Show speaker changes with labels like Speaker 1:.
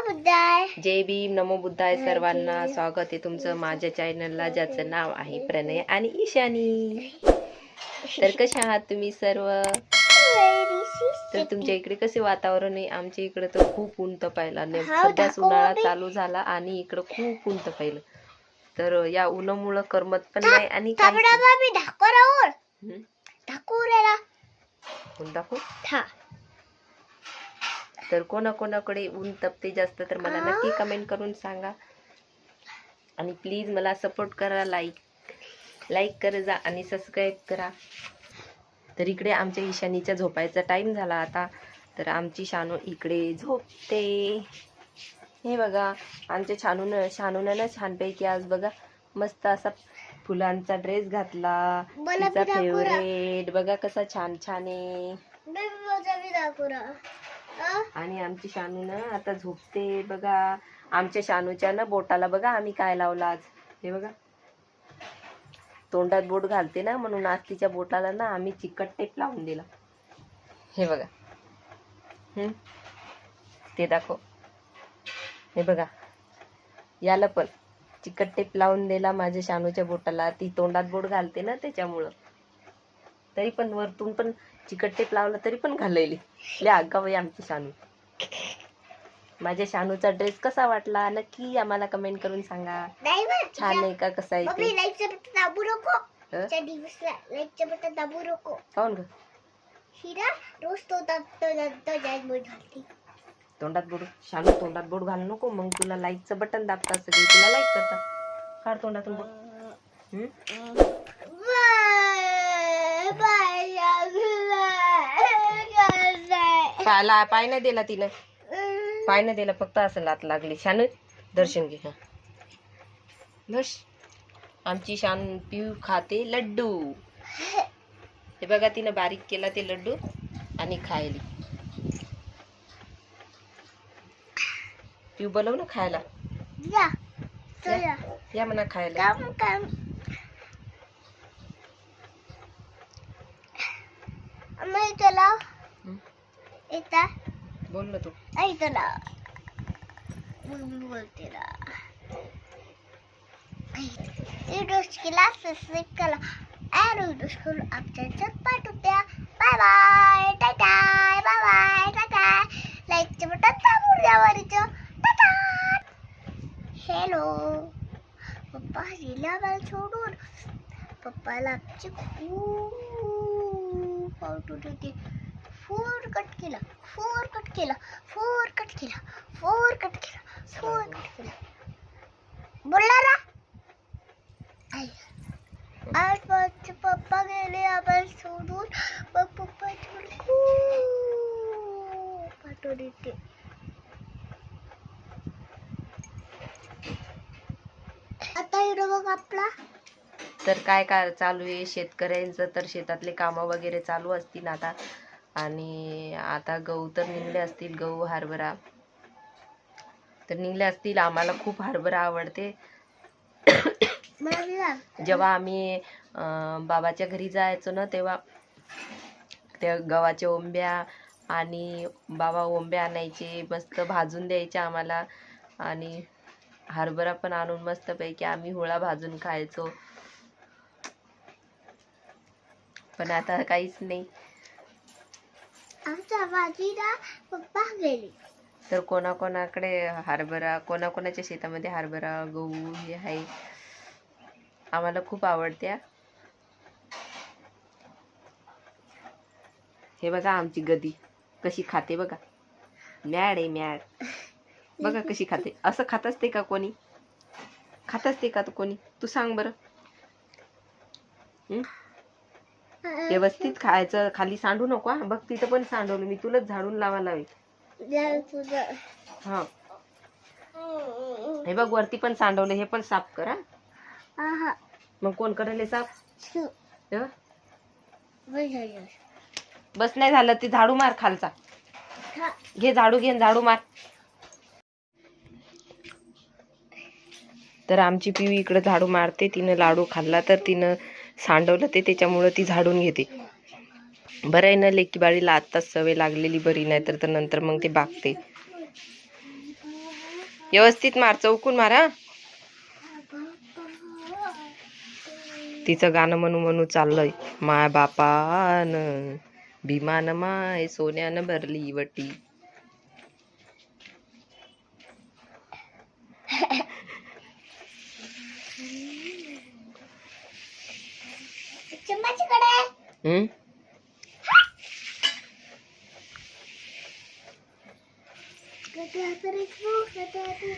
Speaker 1: बुद्धाय.
Speaker 2: जय भीम नमो बुद्धाय सर्वांना स्वागत आहे तुमचं माझ्या चॅनलला ज्याचं नाव आहे प्रणय आणि ईशानी. तर कशा आहात तुम्ही सर्व? तर तुमच्या इकडे कसे वातावरण आहे? आमच्या इकडे तर खूप ऊन तपायला सध्याच
Speaker 1: दाखव
Speaker 2: उन्हाळा. चालू झाला आणि इकडं खूप ऊन तपायलं तर या उन्हामुळं करमत पण नाही आणि दाखव
Speaker 1: था
Speaker 2: तर कोणाकोणाकडे ऊन तपते जास्त तर मला नक्की कमेंट करून सांगा. आणि प्लीज मला सपोर्ट करा लाईक लाईक करा जा आणि सबस्क्राईब करा. तर इकडे आमच्या ईशानीच्या झोपायचा टाईम झाला आता. तर आमची शानू इकडे झोपते. हे बघा आमच्या छानून शानूनं ना छानपैकी आज बघा मस्त असा फुलांचा ड्रेस घातला. तिचा. फेवरेट बघा कसा छान छान आहे आणि आमची शानू ना आता झोपते बघा. आमच्या शानूच्या ना बोटाला बघा आम्ही काय लावलं आज. हे बघा. तोंडात बोट घालते ना म्हणून आज तिच्या बोटाला ना आम्ही चिकट टेप लावून दिला. हे बघा. हम्म. ते दाखव. हे बघा. याला पण चिकट टेप लावून दिला माझ्या शानूच्या बोटाला. ती तोंडात बोट घालते ना त्याच्यामुळं. तरी पण वरतून पण चिकट टेप लावला तरी पण घालायली लय आगाव आहे आमची शानू. माझ्या शानूचा ड्रेस कसा वाटला? नक्की आम्हाला कमेंट करून सांगा. छान आहे का? कसा आहे
Speaker 1: हिरा रोज दाबतो दाबतो
Speaker 2: तोंडात बोट शानू तोंडात बोट घालू नको. मग तुला लाईकचं बटन दाबतात सगळे. तुला लाईक करतात. काढ तोंडातून बोट?
Speaker 1: बाय बाय
Speaker 2: पाला पाय नाही दिला तिनं. पाय नाही दिला फक्त असं लात लागली. शानू दर्शन घे आमची शान पिऊ खाते लड्डू. हे बघा तिनं बारीक केला ते लड्डू आणि खायली. पिऊ बोलव ना खायला.
Speaker 1: या. चला
Speaker 2: या. म्हणा खायला.
Speaker 1: काम इथं
Speaker 2: बोल ना तू.
Speaker 1: लाव मम्मी बोलते ना. व्हिडिओज केला सबस्क्राईब केला. आणि व्हिडिओज करून आमच्या ह्याच्यात पाठवून द्या bye bye tata bye bye tata लाईकचे button दाबून द्या वरचं. टाटा हॅलो पप्पा गेला मला सोडून. पप्पाला आमची खूप आवडून होती. फोर कट केला फोर कट केला फोर कट केला फोर कट केला फोर कट केला. बोलला ना? आई. आज माझे पप्पा गेले आपण सोडून. मग पप्पाची मला खूप आठवण येते आता इकडं बघ आपला.
Speaker 2: तर काय काय चालू आहे? शेतकऱ्यांचं तर शेतातले कामं वगैरे चालू असतील आता. आणि आता गहू तर निघले असतील गहू हरभरा. तर निघले असतील आम्हाला खूप हरभरा आवडते. जेव्हा आम्ही बाबाच्या घरी जायचो ना तेव्हा त्या गव्हाच्या ओंब्या आणि बाबा ओंब्या आणायचे मस्त भाजून द्यायचे आम्हाला. आणि हरभरा पण आणून मस्तपैकी आम्ही हुळा भाजून खायचो. पण आता काहीच नाही.
Speaker 1: आमच्या बाजीला पप्पा गेले.
Speaker 2: तर कोणाकोणाकडे हरभरा कोणाकोणाच्या शेतामध्ये हरभरा गहू हे आहे. आम्हाला खूप आवडत्या. हे बघा आमची गदी. कशी खाते बघा. मॅड आहे मॅड बघा कशी खाते. असं खात असते का कोणी? खात असते का तू कोणी? तू सांग बरं. व्यवस्थित खायचं खाली सांडू नको हा. बघ तिथं पण सांडवलं. मी तुलाच झाडून लावा लावेल हा. हे बघ वरती पण सांडवलं हे पण साफ कर हा. मग कोण करेल साफ.
Speaker 1: बस
Speaker 2: नाही झालं ते झाडू मार खालचा. घे झाडू घे झाडू मार. तर आमची पिवी इकडे झाडू मारते तिनं लाडू खाल्ला तर तिनं सांडवलं ते त्याच्यामुळं ती झाडून घेते. बरं आहे ना लेकी बाळीला आत्ताच सवय लागलेली बरी नाही तर तर नंतर मग ते बागते. व्यवस्थित मार चौकून मारा तिचं गाणं म्हणू म्हणू चाललंय माय बापान भीमान माय सोन्यानं भरली वटी. हम्म
Speaker 1: कधी असं रे तू, कधी